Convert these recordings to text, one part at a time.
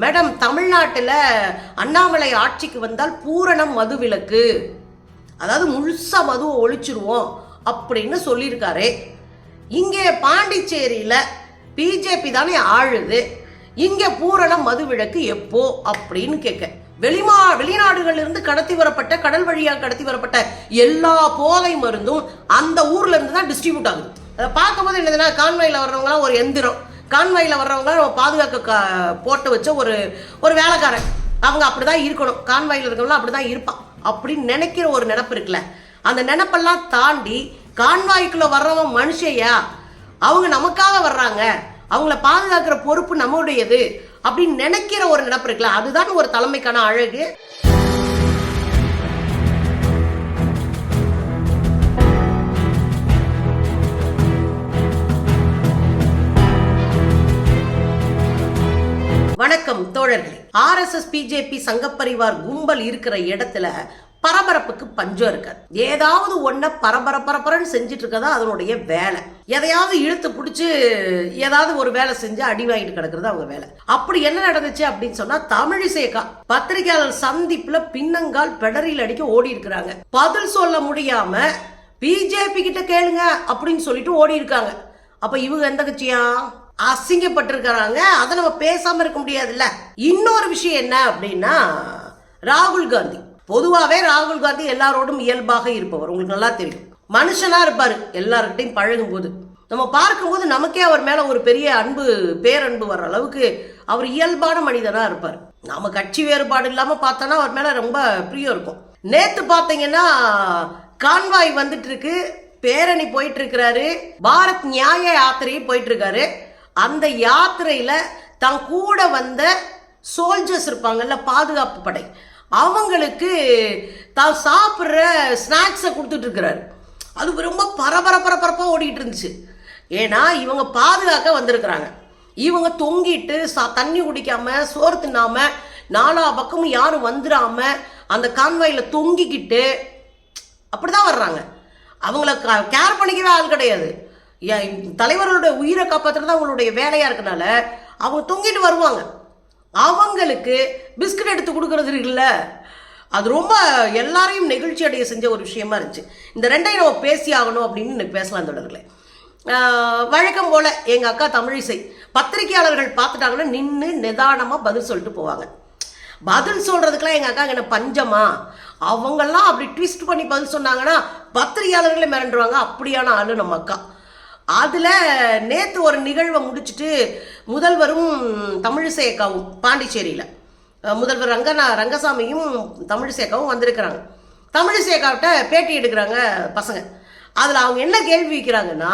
Madam தமிழ்நாட்டில் அண்ணாமலை ஆட்சிக்கு வந்தால் பூரணம் மதுவிலக்கு அதாவது முழுசாக மதுவை ஒழிச்சிருவோம் அப்படின்னு சொல்லியிருக்காரு. இங்கே பாண்டிச்சேரியில் பிஜேபி தானே ஆளுது. இங்கே பூரணம் மதுவிலக்கு எப்போ அப்படின்னு கேட்க. வெளிமா வெளிநாடுகளிலிருந்து கடத்தி வரப்பட்ட கடல் வழியாக கடத்தி வரப்பட்ட எல்லா போதை மருந்தும் அந்த ஊர்ல இருந்து தான் டிஸ்ட்ரிபியூட் ஆகுது. அதை பார்க்கும்போது என்னதுன்னா கான்வாயில் வர்றவங்களாம் ஒரு எந்திரம். கான்வாயில் வர்றவங்க பாதுகாக்க போட்டு வச்ச ஒரு ஒரு வேலைக்காரன். அவங்க அப்படிதான் இருக்கணும். கான்வாயில் இருக்கவங்களாம் அப்படிதான் இருப்பான். அப்படின்னு நினைக்கிற ஒரு நினப்பு இருக்குல்ல. அந்த நினப்பெல்லாம் தாண்டி கான்வாய்க்குள்ள வர்றவன் மனுஷையா? அவங்க நமக்காக வர்றாங்க. அவங்கள பாதுகாக்கிற பொறுப்பு நம்முடையது அப்படின்னு நினைக்கிற ஒரு நினப்பு இருக்குல்ல. அதுதான் ஒரு தலைமைக்கான அழகு. ஆர்எஸ்எஸ் பிஜேபி சங்கப்பரிவார் கும்பல் இருக்கிற இடத்துல பரபரப்புக்கு பஞ்சம் இருக்காது ஏதாவது ஒன்ன பரபர பரபரன்னு செஞ்சுட்டு இருக்கதா அதனுடைய வேலை. எதையாவது இழுத்து பிடிச்சி ஏதாவது ஒரு வேலை செஞ்சு அடி வாங்கிட்டு கிடக்குறது அவங்க வேலை. அப்படி என்ன நடந்துச்சு அப்படின்னு சொன்னா தமிழிசேகா பத்திரிகையாளர் சந்திப்புல பின்னங்கால் பெடரில் அடிக்க ஓடி இருக்கிறாங்க பதில் சொல்ல முடியாம பிஜேபி கிட்ட கேளுங்க அப்படின்னு சொல்லிட்டு ஓடி இருக்காங்க அப்ப இவங்க எந்த கட்சியா? அசிங்கப்பட்டிருக்கிறாங்க. அதை நம்ம பேசாமல் இருக்க முடியாதுல்ல. இன்னொரு விஷயம் என்ன அப்படின்னா ராகுல் காந்தி. பொதுவாகவே ராகுல் காந்தி எல்லாரோடும் இயல்பாக இருப்பவர். உங்களுக்கு நல்லா தெரியும். மனுஷனாக இருப்பார் எல்லார்கிட்டையும் பழகும் போது நம்ம பார்க்கும்போது நமக்கே அவர் மேலே ஒரு பெரிய அன்பு பேரன்பு வர்ற அளவுக்கு அவர் இயல்பான மனிதனாக இருப்பார். நம்ம கட்சி வேறுபாடு இல்லாமல் பார்த்தோன்னா அவர் மேலே ரொம்ப பிரியம் இருக்கும். நேற்று பார்த்தீங்கன்னா கான்வாய் வந்துட்டு இருக்கு. பேரணி போயிட்டு இருக்கிறாரு. பாரத் நியாய யாத்திரையும் போயிட்டு இருக்காரு. அந்த யாத்திரையில் தன் கூட வந்த சோல்ஜர்ஸ் இருப்பாங்கல்ல பாதுகாப்பு படை. அவங்களுக்கு தான் சாப்பிட்ற ஸ்நாக்ஸை கொடுத்துட்ருக்கிறாரு அது ரொம்ப பரபர பரபரப்பாக ஓடிட்டு இருந்துச்சு. ஏன்னா இவங்க பாதுகாக்க வந்திருக்கிறாங்க. இவங்க தொங்கிட்டு சா தண்ணி குடிக்காம சோறு தின்னாம நாலா பக்கமும் யாரும் வந்துடாம அந்த கான்வாயில் தொங்கிக்கிட்டு அப்படிதான் வர்றாங்க. அவங்கள கேர் பண்ணிக்கவே ஆள் கிடையாது. ஏன் தலைவர்களுடைய உயிரை காப்பாற்றுறது அவங்களுடைய வேலையாக இருக்கனால அவங்க தொங்கிட்டு வருவாங்க. அவங்களுக்கு பிஸ்கட் எடுத்து கொடுக்கறது இருக்குல்ல? அது ரொம்ப எல்லாரையும் நெகிழ்ச்சி அடைய செஞ்ச ஒரு விஷயமா இருந்துச்சு. இந்த ரெண்டையும் நம்ம பேசி ஆகணும் அப்படின்னு எனக்கு பேசலாம் தொடர்களே வழக்கம் போல் எங்கள் அக்கா தமிழிசை பத்திரிகையாளர்கள் பார்த்துட்டாங்கன்னா நின்று நிதானமாக பதில் சொல்லிட்டு போவாங்க. பதில் சொல்கிறதுக்கெலாம் எங்கள் அக்கா என்ன பஞ்சமா? அவங்கெல்லாம் அப்படி ட்விஸ்ட் பண்ணி பதில் சொன்னாங்கன்னா பத்திரிகையாளர்களே மிரண்டுருவாங்க. அப்படியான ஆளு நம்ம அக்கா. அதில் நேற்று ஒரு நிகழ்வை முடிச்சுட்டு முதல்வரும் தமிழிசை அக்காவும் பாண்டிச்சேரியில் முதல்வர் ரங்கனா ரங்கசாமியும் தமிழிசை அக்காவும் வந்திருக்கிறாங்க. தமிழிசை அக்காவிட்ட பேட்டி எடுக்கிறாங்க பசங்க. அதில் அவங்க என்ன கேள்வி வைக்கிறாங்கன்னா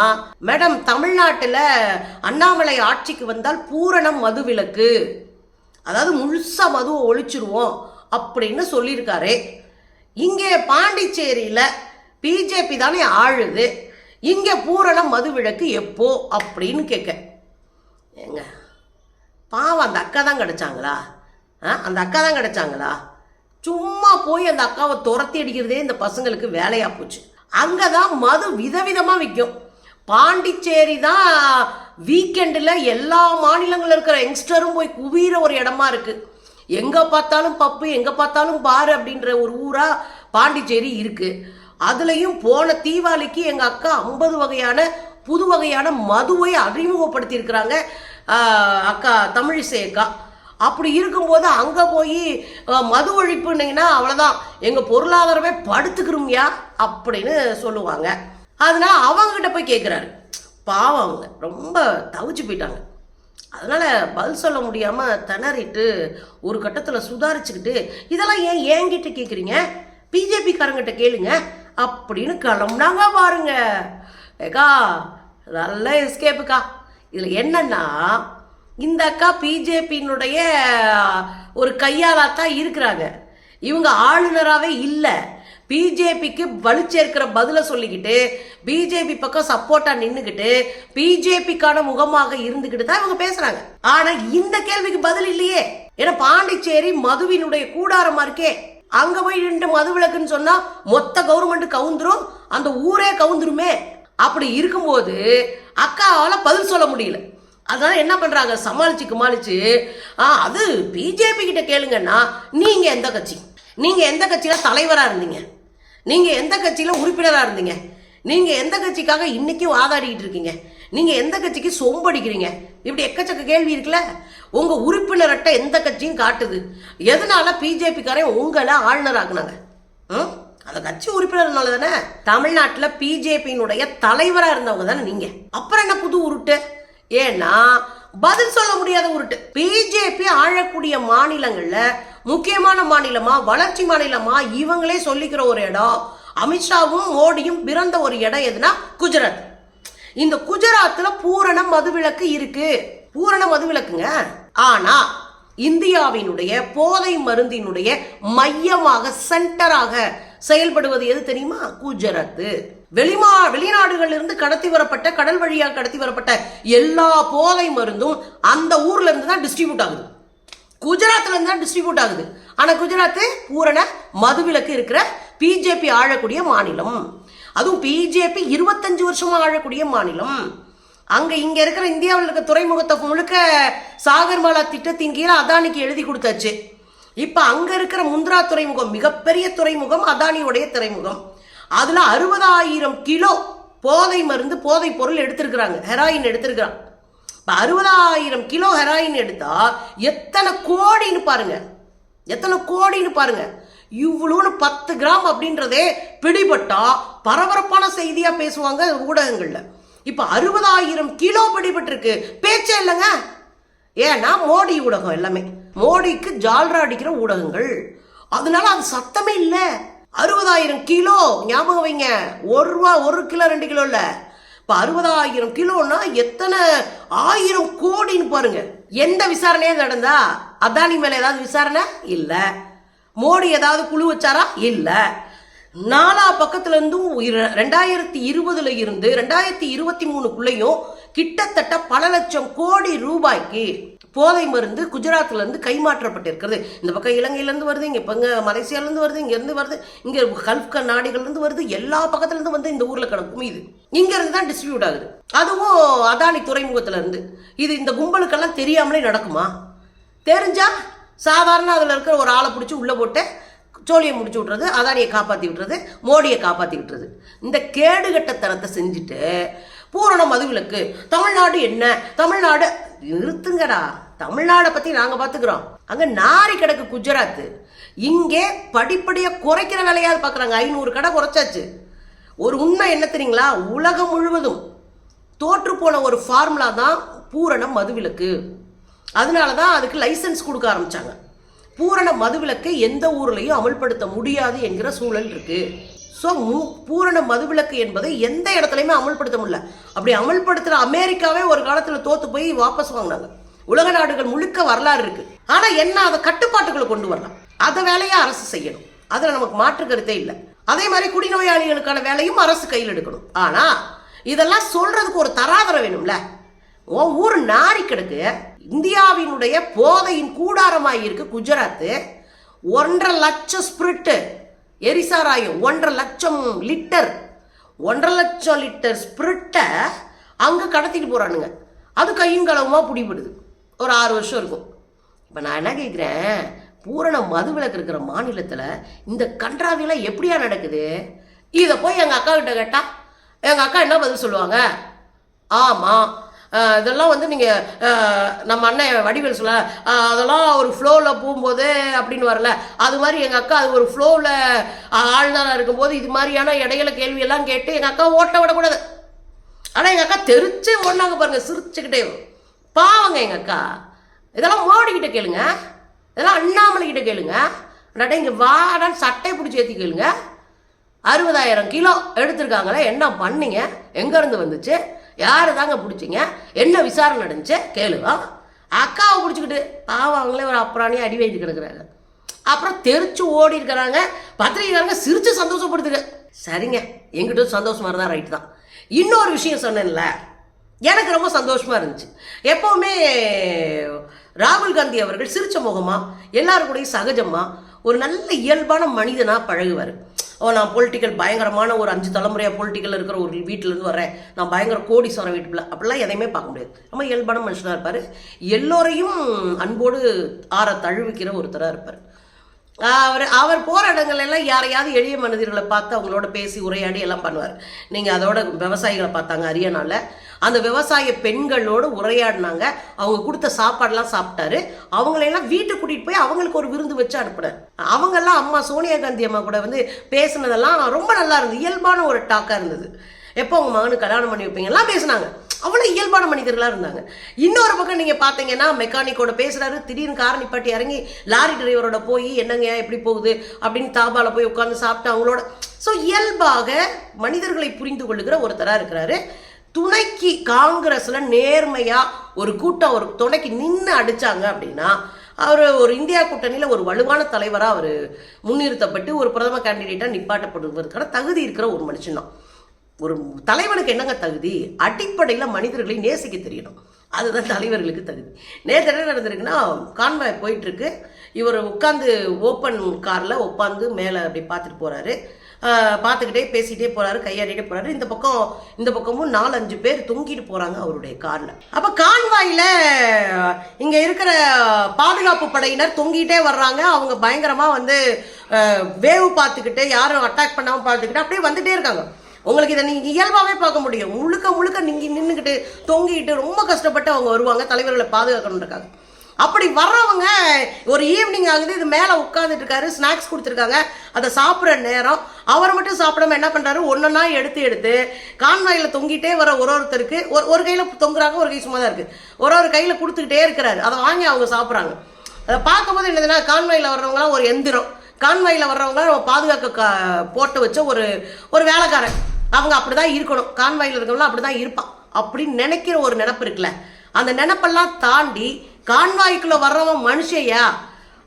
மேடம் தமிழ்நாட்டில் அண்ணாமலை ஆட்சிக்கு வந்தால் பூரணம் மதுவிலக்கு அதாவது முழுசாக மதுவை ஒழிச்சிருவோம் அப்படின்னு சொல்லியிருக்காரு. இங்கே பாண்டிச்சேரியில் பிஜேபி தானே ஆளுது. இங்கே பூரண மதுவிலக்கு எப்போ அப்படின்னு கேட்க. ஏங்க பாவம் அந்த அக்கா தான் கிடைச்சாங்களா? ஆ, அந்த அக்கா தான் கிடைச்சாங்களா? சும்மா போய் அந்த அக்காவை துரத்தி அடிக்கிறதே இந்த பசங்களுக்கு வேலையாக போச்சு. அங்கே தான் மது விதவிதமாக விற்கும் பாண்டிச்சேரி தான் வீக்கெண்டில் எல்லா மாநிலங்களில் இருக்கிற யங்ஸ்டரும் போய் குவிகிற ஒரு இடமா இருக்குது எங்கே பார்த்தாலும் பப்பு எங்கே பார்த்தாலும் பார் அப்படின்ற ஒரு ஊராக பாண்டிச்சேரி இருக்குது அதுலயும் போன தீபாவளிக்கு எங்க அக்கா ஐம்பது வகையான புது வகையான மதுவை அறிமுகப்படுத்தி இருக்கிறாங்க அக்கா தமிழிசை அக்கா. அப்படி இருக்கும்போது அங்க போய் மது ஒழிப்புனீங்கன்னா அவ்வளவுதான். எங்க பொருளாதாரமே படுத்துக்கிறோம்யா அப்படின்னு சொல்லுவாங்க. அதனால அவங்ககிட்ட போய் கேட்குறாரு பாவம் அவங்க. ரொம்ப தவிச்சு போயிட்டாங்க. அதனால பதில் சொல்ல முடியாம திணறிட்டு ஒரு கட்டத்துல சுதாரிச்சுக்கிட்டு இதெல்லாம் ஏன் என்கிட்ட கேட்குறீங்க பிஜேபி காரங்கிட்ட கேளுங்க. அப்படின்னு கிளம்புனாங்க பாருங்க. ஏக்கா நல்ல எஸ்கேப்புக்கா இதில் என்னன்னா இந்த அக்கா பிஜேபியினுடைய ஒரு கையாளாத்தான் இருக்கிறாங்க. இவங்க ஆளுநராகவே இல்லை. பிஜேபிக்கு வலுச்சேர்க்கிற பதிலை சொல்லிக்கிட்டு பிஜேபி பக்கம் சப்போர்ட்டா நின்றுக்கிட்டு பிஜேபிக்கான முகமாக இருந்துக்கிட்டு தான் இவங்க பேசுறாங்க. ஆனா இந்த கேள்விக்கு பதில் இல்லையே. ஏன்னா பாண்டிச்சேரி மதுவினுடைய கூடாரமா இருக்கே? அங்க போய் நின்று மது விளக்குன்னு சொன்னா மொத்த கவர்மெண்ட் கவுந்துரும் அந்த ஊரே கவுந்துருமே. அப்படி இருக்கும்போது அக்காவால பதில் சொல்ல முடியல. அதனால என்ன பண்றாங்க? சமாளிச்சு குமாளிச்சு ஆ அது பிஜேபி கிட்ட கேளுங்கன்னா நீங்க எந்த கட்சி? நீங்க எந்த கட்சியில தலைவரா இருந்தீங்க? நீங்க எந்த கட்சியில உறுப்பினரா இருந்தீங்க? நீங்க எந்த கட்சிக்காக இன்னைக்கும் வாதாடிக்கிட்டு இருக்கீங்க? நீங்கள் எந்த கட்சிக்கு சொம்படிக்கிறீங்க? இப்படி எக்கச்சக்க கேள்வி இருக்குல்ல? உங்கள் உறுப்பினர்கிட்ட எந்த கட்சியும் காட்டுது. எதனால பிஜேபிக்காரன் உங்களை ஆளுநர் ஆக்குனாங்க ம்? அந்த கட்சி உறுப்பினர்னால தானே. தமிழ்நாட்டில் பிஜேபியினுடைய தலைவராக இருந்தவங்க தானே நீங்கள் அப்புறம் என்ன புது உருட்டு? ஏன்னா பதில் சொல்ல முடியாத உருட்டு. பிஜேபி ஆழக்கூடிய மாநிலங்கள்ல முக்கியமான மாநிலமா வளர்ச்சி மாநிலமா இவங்களே சொல்லிக்கிற ஒரு இடம் அமித்ஷாவும் மோடியும் பிறந்த ஒரு இடம் எதுனா குஜராத். இந்த குஜராத்ல பூரண மதுவிலக்கு இருக்கு. பூரண மதுவிலக்குங்க. ஆனா இந்தியாவினுடைய போதை மருந்தினுடைய மையமாக சென்டராக செயல்படுவது எது தெரியுமா? குஜராத் வெளிமா வெளிநாடுகள்ல இருந்து கடத்தி வரப்பட்ட கடல் வழியாக கடத்தி வரப்பட்ட எல்லா போதை மருந்தும் அந்த ஊர்ல இருந்து தான் டிஸ்ட்ரிபியூட் ஆகுது. குஜராத்ல இருந்து தான் டிஸ்ட்ரிபியூட் ஆகுது. ஆனா குஜராத் பூரண மதுவிலக்கு இருக்கிற பிஜேபி ஆழக்கூடிய மாநிலம். அதுவும் பிஜேபி இருபத்தஞ்சு வருஷமாக ஆழக்கூடிய மாநிலம். அங்கே இங்கே இருக்கிற இந்தியாவில் இருக்க துறைமுகத்தை முழுக்க சாகர்மாலா திட்டத்தின் கீழே அதானிக்கு எழுதி கொடுத்தாச்சு. இப்போ அங்கே இருக்கிற முந்திரா துறைமுகம் மிகப்பெரிய துறைமுகம் அதானியுடைய துறைமுகம். அதில் அறுபதாயிரம் கிலோ போதை மருந்து போதை பொருள் எடுத்திருக்கிறாங்க. ஹெராயின் எடுத்திருக்கிறாங்க. இப்போ அறுபதாயிரம் கிலோ ஹெராயின் எடுத்தால் எத்தனை கோடின்னு பாருங்கள் எத்தனை கோடின்னு பாருங்கள் இவ்வளோன்னு பத்து கிராம் அப்படின்றதே பிடிபட்டா பரபரப்பான செய்தியாக பேசுவாங்க ஊடகங்களில். இப்போ அறுபதாயிரம் கிலோ பிடிபட்டிருக்கு. பேச்சே இல்லைங்க. ஏன்னா மோடி ஊடகம் எல்லாமே. மோடிக்கு ஜால்ரா அடிக்கிற ஊடகங்கள். அதனால அது சத்தமே இல்லை. அறுபதாயிரம் கிலோ ஞாபகம் வைங்க. ஒரு ரூபா ஒரு கிலோ ரெண்டு கிலோ இல்லை. இப்போ அறுபதாயிரம் கிலோன்னா எத்தனை ஆயிரம் கோடின்னு பாருங்க. எந்த விசாரணையே நடந்தா? அதானி மேல ஏதாவது விசாரணை? இல்லை. மோடி ஏதாவது குழு வச்சாரா? இல்லை. நாலா பக்கத்துலேருந்தும் ரெண்டாயிரத்தி இருபதுல இருந்து ரெண்டாயிரத்தி இருபத்தி மூணுக்குள்ளேயும் கிட்டத்தட்ட பல லட்சம் கோடி ரூபாய்க்கு போதை மருந்து குஜராத்ல இருந்து கைமாற்றப்பட்டிருக்கிறது. இந்த பக்கம் இலங்கையிலேருந்து வருது இங்கே இப்ப இங்க வருது இங்கேருந்து வருது இங்கே கல்ஃப் நாடுகள்லேருந்து வருது எல்லா பக்கத்துலேருந்து வந்து இந்த ஊரில் கிடக்கும் இது. இங்கேருந்து தான் டிஸ்ட்ரிபியூட் ஆகுது. அதுவும் அதானி துறைமுகத்துலேருந்து. இது இந்த கும்பலுக்கெல்லாம் தெரியாமலே நடக்குமா? தெரிஞ்சா சாதாரண அதில் இருக்கிற ஒரு ஆளை பிடிச்சி உள்ளே போட்டு சோழியை முடிச்சு விட்றது அதானியை காப்பாற்றி விட்டுறது மோடியை காப்பாற்றி விட்டுறது. இந்த கேடுகட்டத்தனத்தை செஞ்சுட்டு பூரண மதுவிலக்கு தமிழ்நாடு என்ன? தமிழ்நாடு நிறுத்துங்கடா. தமிழ்நாடை பற்றி நாங்கள் பார்த்துக்குறோம் அங்கே நாரி கிடக்கு குஜராத். இங்கே படிப்படியாக குறைக்கிற வேலையாவது பார்க்குறாங்க ஐநூறு கடை குறைச்சாச்சு. ஒரு உண்மை என்ன தெரியுங்களா? உலகம் முழுவதும் தோற்று போன ஒரு ஃபார்முலா தான் பூரணம் மதுவிலக்கு அதனால தான் அதுக்கு லைசன்ஸ் கொடுக்க ஆரம்பித்தாங்க பூரண மதுவிலக்கை எந்த ஊர்லேயும் அமல்படுத்த முடியாது என்கிற சூழல் இருக்குது ஸோ பூரண மதுவிலக்கு என்பதை எந்த இடத்துலையுமே அமல்படுத்த முடியல. அப்படி அமல்படுத்துகிற அமெரிக்காவே ஒரு காலத்தில் தோற்று போய் வாபஸ் வாங்கினாங்க. உலக நாடுகள் முழுக்க வரலாறு இருக்குது ஆனால் என்ன அதை கட்டுப்பாட்டுகளை கொண்டு வரலாம்? அதை வேலையை அரசு செய்யணும். அதில் நமக்கு மாற்று கருத்தே இல்லை. அதே மாதிரி குடிநோயாளிகளுக்கான வேலையும் அரசு கையில் எடுக்கணும். ஆனால் இதெல்லாம் சொல்கிறதுக்கு ஒரு தராதரம் வேணும்ல? ஓ ஊர் நாரி கிடக்கு. இந்தியாவினுடைய போதையின் கூடாரமாக இருக்கு குஜராத்து ஒன்றரை லட்சம் ஸ்பிரிட்டு எரிசாராயம் ஒன்றரை லட்சம் லிட்டர் ஒன்றரை லட்சம் லிட்டர் ஸ்பிரிட்டை அங்கே கடத்திட்டு போகிறானுங்க அது கையும் பிடிபடுது. ஒரு ஆறு வருஷம் இருக்கும். இப்போ நான் என்ன கேட்குறேன் பூரண மதுவிலக்கு இருக்கிற மாநிலத்தில் இந்த கன்றாவிலாம் எப்படியா நடக்குது? இதை போய் எங்கள் அக்கா கிட்ட கேட்டால் எங்கள் அக்கா என்ன பதில் சொல்லுவாங்க? ஆமாம் இதெல்லாம் வந்து நீங்கள் நம்ம அண்ணன் வடிவேல் சொல்ல அதெல்லாம் ஒரு ஃப்ளோவில் போகும்போது அப்படின்னு வரல. அது மாதிரி எங்கள் அக்கா அது ஒரு ஃப்ளோவில் ஆழ்நாளாக இருக்கும்போது இது மாதிரியான இடையில கேள்வியெல்லாம் கேட்டு எங்கள் அக்கா ஓட்ட விடக்கூடாது. ஆனால் எங்கள் அக்கா தெரிச்சே ஓடினாங்க பாருங்கள் சிரிச்சுக்கிட்டே. பாவங்க எங்கள் அக்கா. இதெல்லாம் மோடிக்கிட்ட கேளுங்க. இதெல்லாம் அண்ணாமலை கிட்ட கேளுங்க. இல்லாட்டா இங்கே வாடான்னு சட்டையை பிடிச்சி ஏற்றி கேளுங்க. அறுபதாயிரம் கிலோ எடுத்திருக்காங்களே என்ன பண்ணீங்க? எங்கேருந்து வந்துச்சு? யாரு தாங்க பிடிச்சிங்க? என்ன விசாரணை நடந்துச்சு? கேளுங்க. அக்காவை பிடிச்சிக்கிட்டு பாவம் அவங்களே ஒரு அப்புறானே அடி வைத்து கிடக்குறாங்க. அப்புறம் தெரிச்சு ஓடி இருக்கிறாங்க. பத்திரிகைக்காரங்க சிரித்து சந்தோஷப்படுத்துங்க சரிங்க. எங்கிட்ட சந்தோஷமா இருந்தால் ரைட்டு தான். இன்னொரு விஷயம் சொன்னேன்ல. எனக்கு ரொம்ப சந்தோஷமாக இருந்துச்சு. எப்போவுமே ராகுல் காந்தி அவர்கள் சிரிச்ச முகமாக எல்லாரும் கூடயும் ஒரு நல்ல இயல்பான மனிதனாக பழகுவார். ஓ நான் பொலிட்டிக்கல் பயங்கரமான ஒரு அஞ்சு தலைமுறையாக பொலிட்டிக்கல் இருக்கிற ஒரு வீட்டிலேருந்து வரேன் நான் பயங்கர கோடீஸ்வரன் வீட்டுக்குள்ள. அப்படிலாம் எதையுமே பார்க்க முடியாது. ரொம்ப இயல்பான மனுஷனாக இருப்பார். எல்லோரையும் அன்போடு ஆற தழுவிக்கிற ஒருத்தராக இருப்பார். அவர் அவர் போகிற இடங்கள் எல்லாம் யாரையாவது எளிய மனிதர்களை பார்த்து அவங்களோட பேசி உரையாடி எல்லாம் பண்ணுவார். நீங்கள் அதோட விவசாயிகளை பார்த்தாங்க அரியனால அந்த விவசாய பெண்களோடு உரையாடினாங்க. அவங்க கொடுத்த சாப்பாடெல்லாம் சாப்பிட்டாரு. அவங்களையெல்லாம் வீட்டுக்கு கூட்டிகிட்டு போய் அவங்களுக்கு ஒரு விருந்து வச்சு அனுப்புனார். அவங்கெல்லாம் அம்மா சோனியா காந்தி அம்மா கூட வந்து பேசுனதெல்லாம் ரொம்ப நல்லா இருந்தது. இயல்பான ஒரு டாக்காக இருந்தது. எப்போ உங்கள் மகனுக்கு கல்யாணம் பண்ணி வைப்பீங்கலாம் பேசுனாங்க. அவ்வளோ இயல்பான மனிதர்களாக இருந்தாங்க. இன்னொரு பக்கம் நீங்கள் பார்த்தீங்கன்னா மெக்கானிக்கோட பேசுகிறாரு திடீர்னு கார் நிப்பாட்டி இறங்கி லாரி டிரைவரோட போய் என்னங்க எப்படி போகுது? அப்படின்னு தாபாவில் போய் உட்காந்து சாப்பிட்டு அவங்களோட ஸோ இயல்பாக மனிதர்களை புரிந்து கொள்ளுகிற ஒருத்தராக இருக்கிறாரு. துணைக்கு காங்கிரஸில் நேர்மையாக ஒரு கூட்டம் ஒரு துணைக்கு நின்று அடித்தாங்க அப்படின்னா அவர் ஒரு இந்தியா கூட்டணியில் ஒரு வலுவான தலைவராக அவர் முன்னிறுத்தப்பட்டு ஒரு பிரதம கேண்டிடேட்டாக நிப்பாட்டப்படுவதற்கான தகுதி இருக்கிற ஒரு மனுஷன் தான். ஒரு தலைவனுக்கு என்னங்க தகுதி? அடிப்படையில் மனிதர்களை நேசிக்க தெரியணும். அதுதான் தலைவர்களுக்கு தகுதி. நேற்று என்ன நடந்திருக்குன்னா கான்வாய் போயிட்டுருக்கு இவர் உட்காந்து ஓப்பன் காரில் உட்காந்து மேலே அப்படி பார்த்துட்டு போகிறாரு பார்த்துக்கிட்டே பேசிட்டே போறாரு கையாடிட்டே போறாரு. இந்த பக்கம் இந்த பக்கமும் நாலஞ்சு பேர் தொங்கிட்டு போறாங்க அவருடைய கார்ல. அப்ப கான்வாயில இங்க இருக்கிற பாதுகாப்பு படையினர் தொங்கிட்டே வர்றாங்க. அவங்க பயங்கரமா வந்து வேவ் பார்த்துக்கிட்டு யாரும் அட்டாக் பண்ணாம பார்த்துக்கிட்டு அப்படியே வந்துட்டே இருக்காங்க. உங்களுக்கு இதை நீங்கள் இயல்பாகவே பார்க்க முடியும். முழுக்க முழுக்க நீங்கள் நின்றுக்கிட்டு தொங்கிட்டு ரொம்ப கஷ்டப்பட்டு அவங்க வருவாங்க. தலைவர்களை பாதுகாக்கணுன்றக்காக அப்படி வர்றவங்க ஒரு ஈவினிங் ஆகுது இது மேலே உட்காந்துட்டு இருக்காரு ஸ்நாக்ஸ் கொடுத்துருக்காங்க அதை சாப்பிட்ற நேரம். அவர் மட்டும் சாப்பிடாம என்ன பண்ணுறாரு ஒன்றா எடுத்து எடுத்து கான்வாயில் தொங்கிட்டே வர ஒரு ஒருத்தருக்கு ஒரு ஒரு கையில் தொங்குறாங்க ஒரு கை சும்மா தான் இருக்குது ஒரு ஒரு கையில் கொடுத்துக்கிட்டே இருக்கிறாரு. அதை வாங்கி அவங்க சாப்பிட்றாங்க. அதை பார்க்கும்போது என்னதுன்னா கான்வாயில் வர்றவங்களாம் ஒரு எந்திரம். கான்வாயில் வர்றவங்க நம்ம பாதுகாக்க போட்டு வச்ச ஒரு ஒரு வேலைக்காரன். அவங்க அப்படிதான் இருக்கணும். கான்வாயில் இருக்கவங்களாம் அப்படிதான் இருப்பான். அப்படின்னு நினைக்கிற ஒரு நினப்பு இருக்குல்ல. அந்த நினப்பெல்லாம் தாண்டி கான்வாய்க்குள்ள வர்றவன் மனுஷையா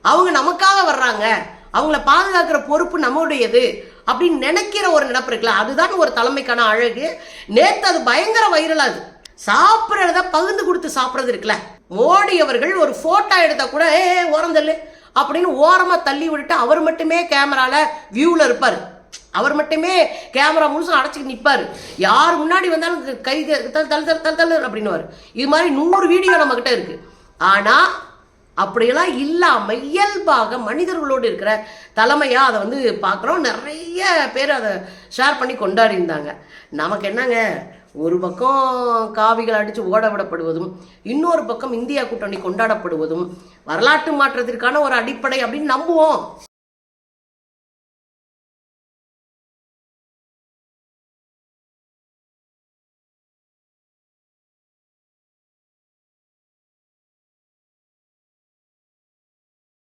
அவங்க நமக்காக வர்றாங்க அவங்கள பாதுகாக்கிற பொறுப்பு நம்முடையது அப்படின்னு நினைக்கிற ஒரு நினப்பு இருக்குல்ல அதுதான் ஒரு தலைமைக்கான அழகு நேற்று அது பயங்கர வைரலாது சாப்பிட்றத பகிர்ந்து கொடுத்து சாப்பிட்றது இருக்குல்ல மோடி அவர்கள் ஒரு போட்டோ எடுத்தா கூட ஏ ஓரந்தல்லு அப்படின்னு ஓரமாக தள்ளி விட்டுட்டு அவர் மட்டுமே கேமரால வியூவில் இருப்பார் அவர் மட்டுமே கேமரா முழுசும் அடைச்சிட்டு நிற்பார் யார் முன்னாடி வந்தாலும் கை தல் தல் தல் தல் தல் அப்படின்னுவார் இது மாதிரி நூறு வீடியோ நம்மக்கிட்ட இருக்குது ஆனால் அப்படியெல்லாம் இல்லாமல் இயல்பாக மனிதர்களோடு இருக்கிற தலைமையாக அதை வந்து பார்க்குறோம். நிறைய பேர் அதை ஷேர் பண்ணி கொண்டாடிருந்தாங்க நமக்கு என்னங்க? ஒரு பக்கம் காவிகள் அடித்து ஓட விடப்படுவதும் இன்னொரு பக்கம் இந்தியா கூட்டணி கொண்டாடப்படுவதும் வரலாற்று மாற்றத்திற்கான ஒரு அடிப்படை அப்படின்னு நம்புவோம்.